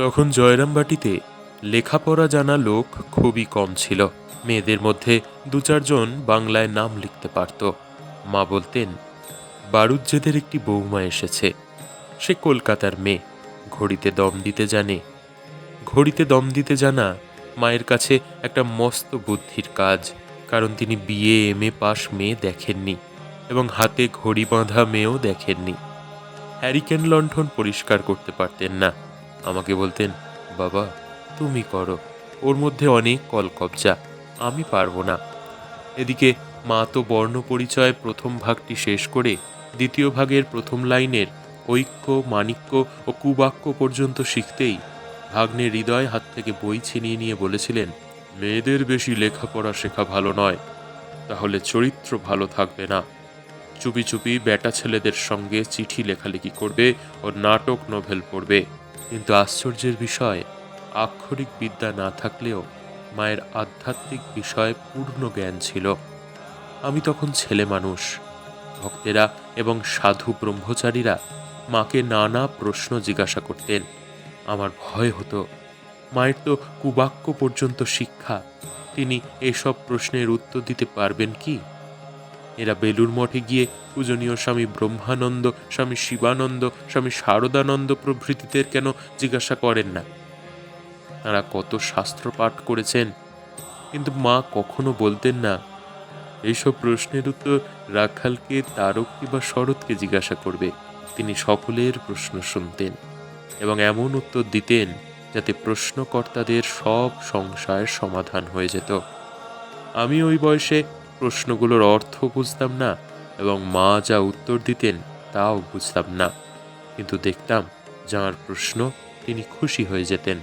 তখন জয়রামবাটিতে লেখাপড়া জানা লোক খুবই কম ছিল। মেয়েদের মধ্যে দু চারজন বাংলায় নাম লিখতে পারত। মা বলতেন বারুজ্জেদের একটি বৌমা এসেছে। সে কলকাতার মেয়ে। ঘড়িতে দম দিতে জানে। ঘড়িতে দম দিতে জানা মায়ের কাছে একটা মস্ত বুদ্ধির কাজ, কারণ তিনি বিএ, এম এ পাশ মেয়ে দেখেননি এবং হাতে ঘড়ি বাঁধা মেয়েও দেখেননি। হ্যারিকেন লণ্ঠন পরিষ্কার করতে পারতেন না। আমাকে বলতেন, বাবা, তুমি করো। ওর মধ্যে অনেক কলকবজা, আমি পারব না। এদিকে মা তো বর্ণ পরিচয় প্রথম ভাগটি শেষ করে দ্বিতীয় ভাগের প্রথম লাইনের ঐক্য, মাণিক্য ও কুবাক্য পর্যন্ত শিখতেই ভাগ্নে হৃদয় হাত থেকে বই ছিনিয়ে নিয়ে বলেছিলেন, মেয়েদের বেশি লেখাপড়া শেখা ভালো নয়, তাহলে চরিত্র ভালো থাকবে না। চুপি চুপি বেটা ছেলেদের সঙ্গে চিঠি লেখালেখি করবে ও নাটক, নোভেল পড়বে। কিন্তু আশ্চর্যের বিষয়, আক্ষরিক বিদ্যা না থাকলেও মায়ের আধ্যাত্মিক বিষয়ে পূর্ণ জ্ঞান ছিল। আমি তখন ছেলে মানুষ, ভক্তেরা এবং সাধু ব্রহ্মচারীরা মাকে নানা প্রশ্ন জিজ্ঞাসা করতেন। আমার ভয় হতো, মায়ের তো কুবাক্য পর্যন্ত শিক্ষা, তিনি এসব প্রশ্নের উত্তর দিতে পারবেন কি? এরা বেলুর মঠে গিয়ে পূজনীয় স্বামী ব্রহ্মানন্দ, স্বামী শিবানন্দ, স্বামী শারদানন্দ প্রভৃতিদের কেন জিজ্ঞাসা করেন না? তারা কত শাস্ত্র পাঠ করেছেন, কিন্তু মা কখনো বলতেন না। এইসব প্রশ্নের উত্তর রাখালকে তারককে বা শরৎকে জিজ্ঞাসা করবে। তিনি সকলের প্রশ্ন শুনতেন এবং এমন উত্তর দিতেন যাতে প্রশ্নকর্তাদের সব সংশয়ের সমাধান হয়ে যেত। আমি ওই বয়সে প্রশ্নগুলোর অর্থ বুঝতাম না এবং মা যা উত্তর দিতেন তাও বুঝতাম না। কিন্তু দেখতাম, যাঁর প্রশ্ন তিনি খুশি হয়ে যেতেন।